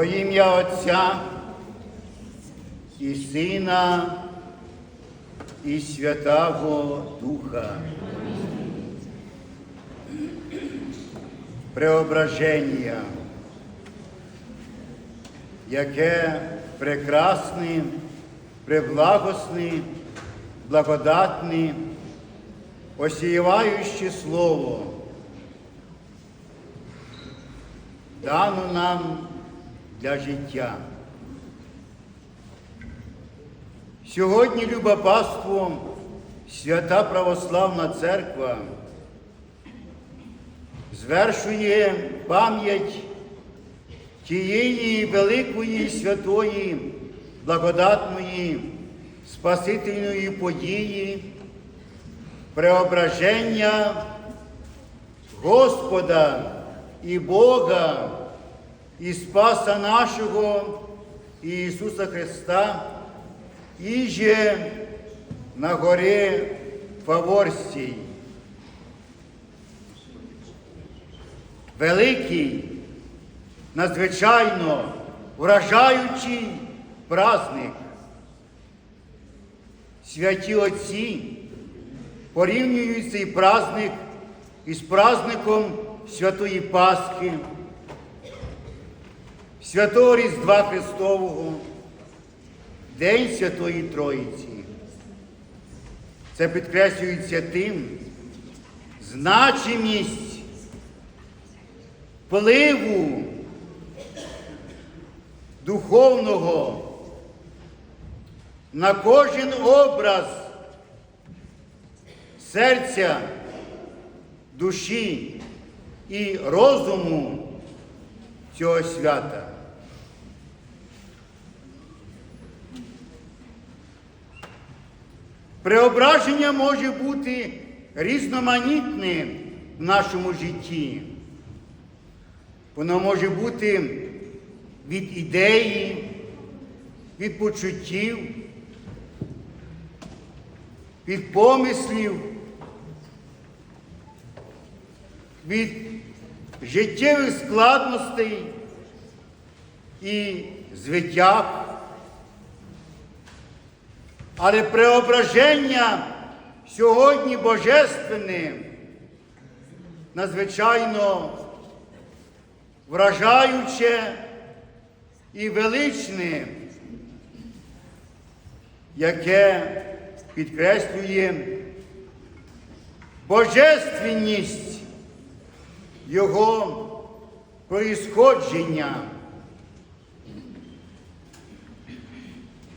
Во ім'я Отця і Сина і Святого Духа. Преображення, яке прекрасне, преблагосне, благодатне, осіюваюче слово, дано нам для життя. Сьогодні, любе паство, свята Православна Церква звершує пам'ять тієї великої святої, благодатної, спасительної події, преображення Господа і Бога і Спаса нашого Ісуса Христа, іже на горі Фаворській. Великий, надзвичайно вражаючий праздник. Святі Отці порівнюють цей праздник із праздником Святої Пасхи, Святого Різдва Христового, День Святої Троїці. Це підкреслюється тим, значимість впливу духовного на кожен образ серця, душі і розуму цього свята. Преображення може бути різноманітним в нашому житті. Воно може бути від ідеї, від почуттів, від помислів, від життєвих складностей і звитяг. Але преображення сьогодні божественне надзвичайно вражаюче і величне, яке підкреслює божественність Його происходження.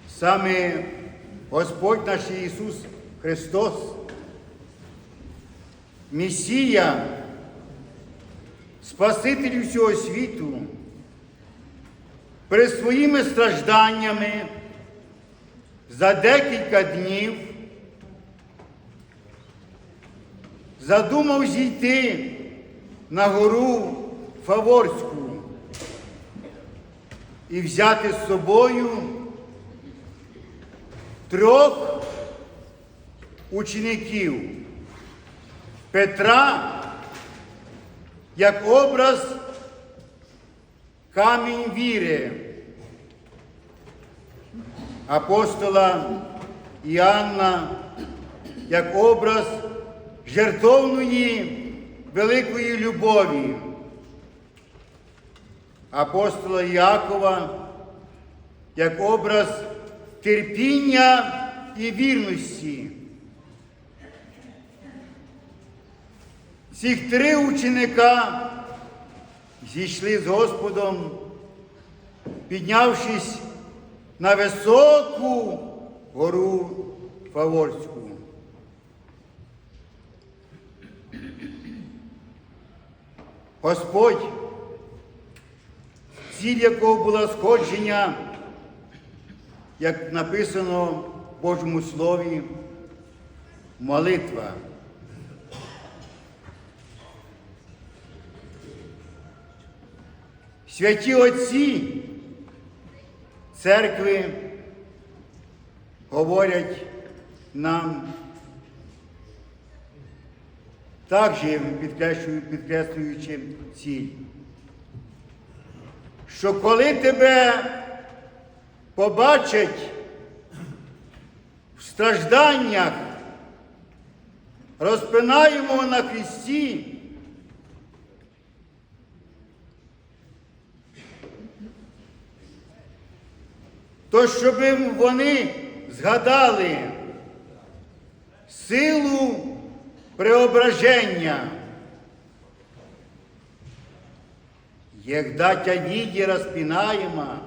Саме Господь наш Ісус Христос, Месія, Спаситель всього світу, перед своїми стражданнями за декілька днів задумав зійти на гору Фаворську і взяти з собою трьох учеників. Петра як образ камінь віри, апостола Іоанна як образ жертовної великої любові, апостола Якова як образ терпіння і вірності. Цих три ученика зійшли з Господом, піднявшись на високу гору Фаворську. Господь, ціль якого була сходження, як написано в Божому Слові, молитва. Святі Отці церкви говорять нам, також підкреслюю- підкреслюючи ціль, що коли тебе побачать в стражданнях, розпинаємо на хресті, то щоб вони згадали силу преображення. Єгда тя віді розпінаємо,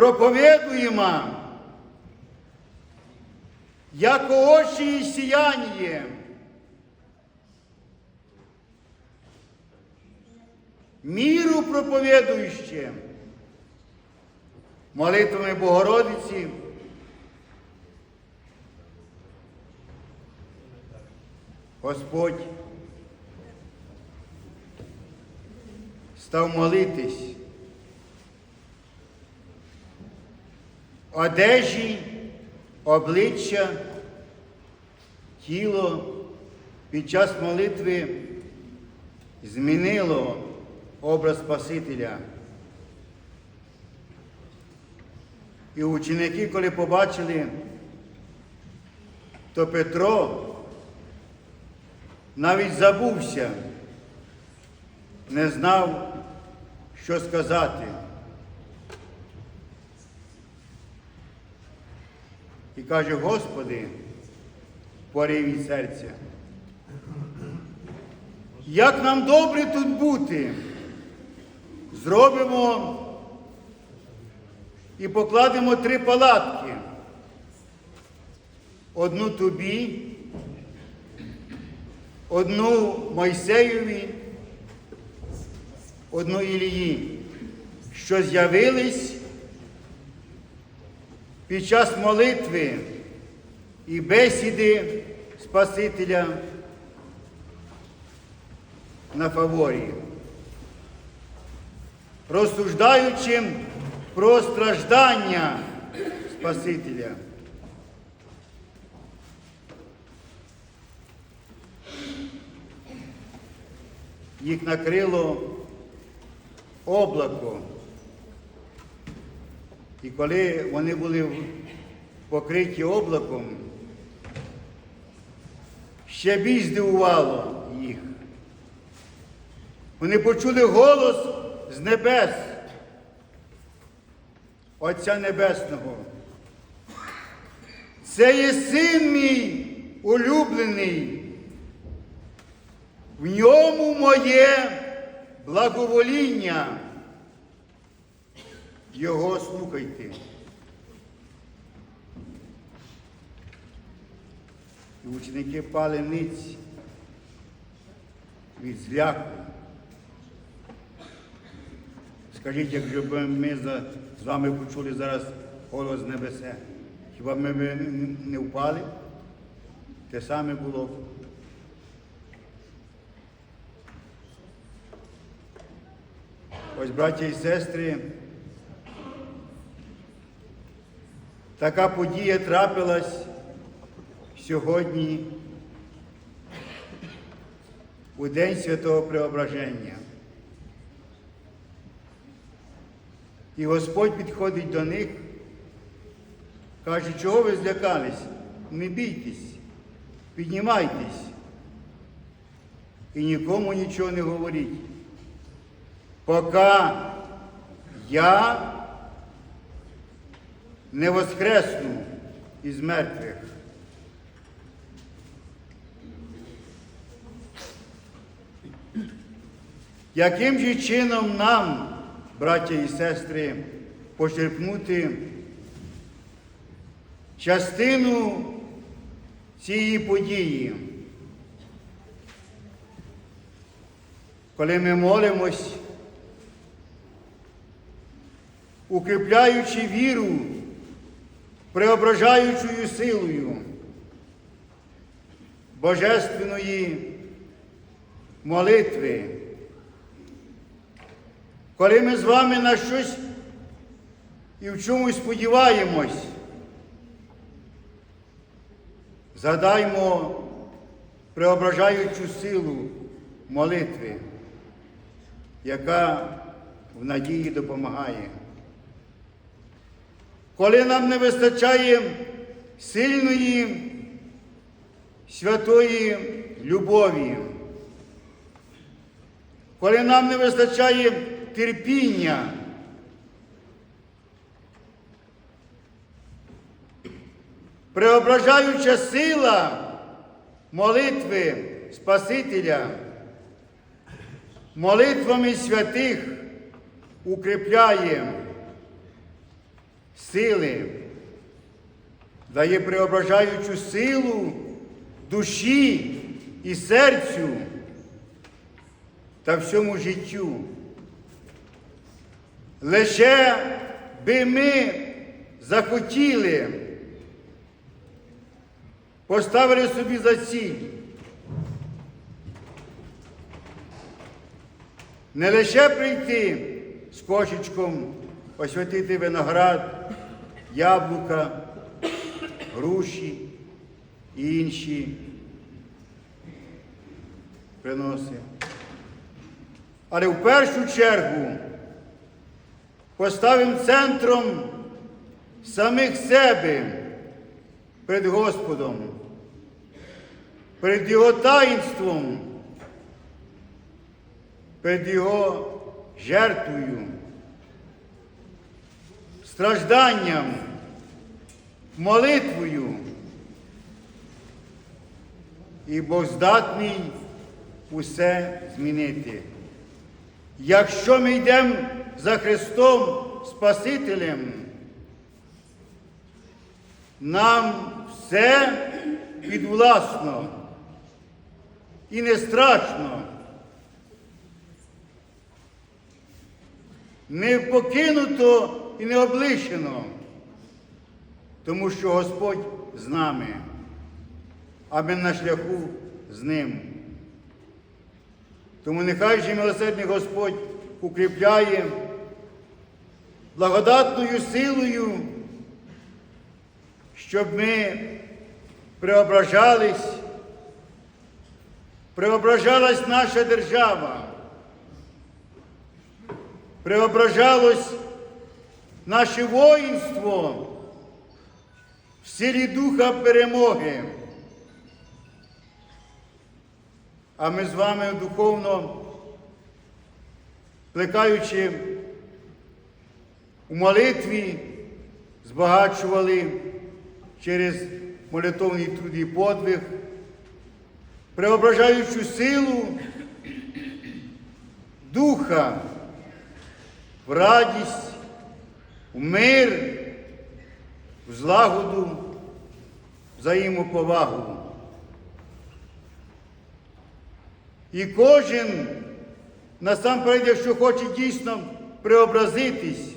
проповідуємо, як очі і сіяння. Міру проповідуючи, молитвами Богородиці, Господь став молитись. Одежі, обличчя, тіло під час молитви змінило образ Спасителя. І ученики, коли побачили, то Петро навіть забувся, не знав, що сказати. І каже, Господи, порив від серця. Як нам добре тут бути? Зробимо і покладемо три палатки. Одну тобі, одну Мойсеєві, одну Ілії, що з'явились під час молитви і бесіди Спасителя на фаворі, розсуждаючи про страждання Спасителя. Їх накрило облако. І коли вони були покриті облаком, ще більш здивувало їх. Вони почули голос з небес, Отця Небесного. Це є син мій улюблений. В ньому моє благовоління. Його слухайте. І ученики пали ниць від зляку. Скажіть, якщо б ми з вами почули зараз голос небесе, хіба ми б не впали? Те саме було. Ось, браття і сестри, така подія трапилась сьогодні у День Святого Преображення. І Господь підходить до них, каже, чого ви злякались? Не бійтесь, піднімайтесь і нікому нічого не говоріть. Поки я не воскресну із мертвих. Яким же чином нам, браття і сестри, почерпнути частину цієї події? Коли ми молимось, укріпляючи віру, преображаючою силою божественної молитви. Коли ми з вами на щось і в чомусь сподіваємось, згадаймо преображаючу силу молитви. яка в надії допомагає. Коли нам не вистачає сильної святої любові, коли нам не вистачає терпіння, преображаюча сила молитви Спасителя, молитвами святих укріпляє сили, дає преображаючу силу душі і серцю та всьому життю. Лише би ми захотіли, поставили собі за ціль. Не лише прийти з кошечком, освятити виноград, яблука, груші і інші приноси. Але в першу чергу поставимо центром самих себе перед Господом, перед Його таїнством, перед Його жертвою, стражданням, молитвою. І Бог здатний усе змінити. Якщо ми йдемо за Христом Спасителем, нам все підвласно і не страшно. Не покинуто і не облишено, тому що Господь з нами, а ми на шляху з ним. Тому нехай же милосердний Господь укріпляє благодатною силою, щоб ми преображались, преображалась наша держава, преображалось наше воїнство в силі духа перемоги. А ми з вами духовно, плекаючи у молитві, збагачували через молитовний труд і подвиг, преображаючу силу духа в радість, в мир, в злагоду, взаємоповагу. І кожен, насамперед, якщо хоче дійсно преобразитись,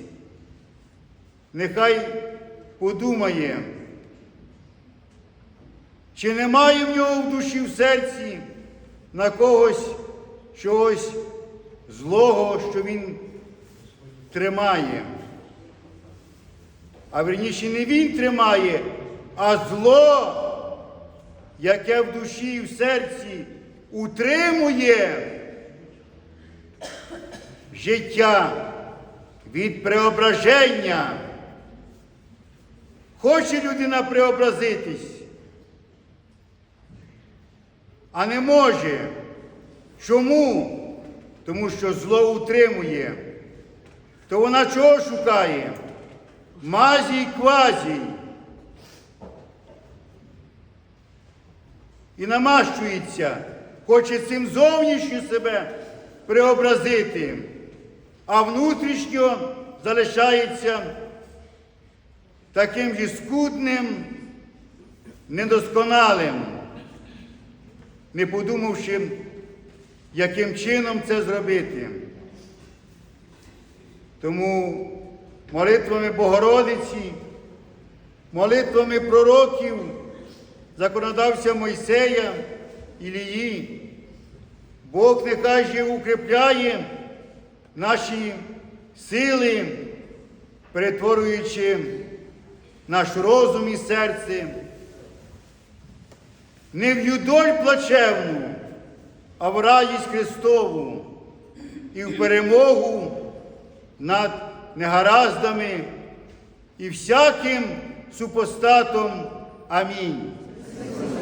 нехай подумає, чи немає в нього в душі в серці на когось чогось злого, що він тримає. А верніше не він тримає, а зло, яке в душі і в серці утримує життя від преображення. Хоче людина преобразитись, а не може. Чому? Тому що зло утримує. То вона чого шукає? Мазі й квазі. І намащується, хоче цим зовнішньо себе преобразити, а внутрішньо залишається таким же скудним, недосконалим, не подумавши, яким чином це зробити. Тому молитвами Богородиці, молитвами пророків, законодавця Мойсея Ілії, Бог нехай же укріпляє наші сили, перетворюючи наш розум і серце не в юдоль плачевну, а в радість Христову, і в перемогу над негараздами і всяким супостатом. Амінь.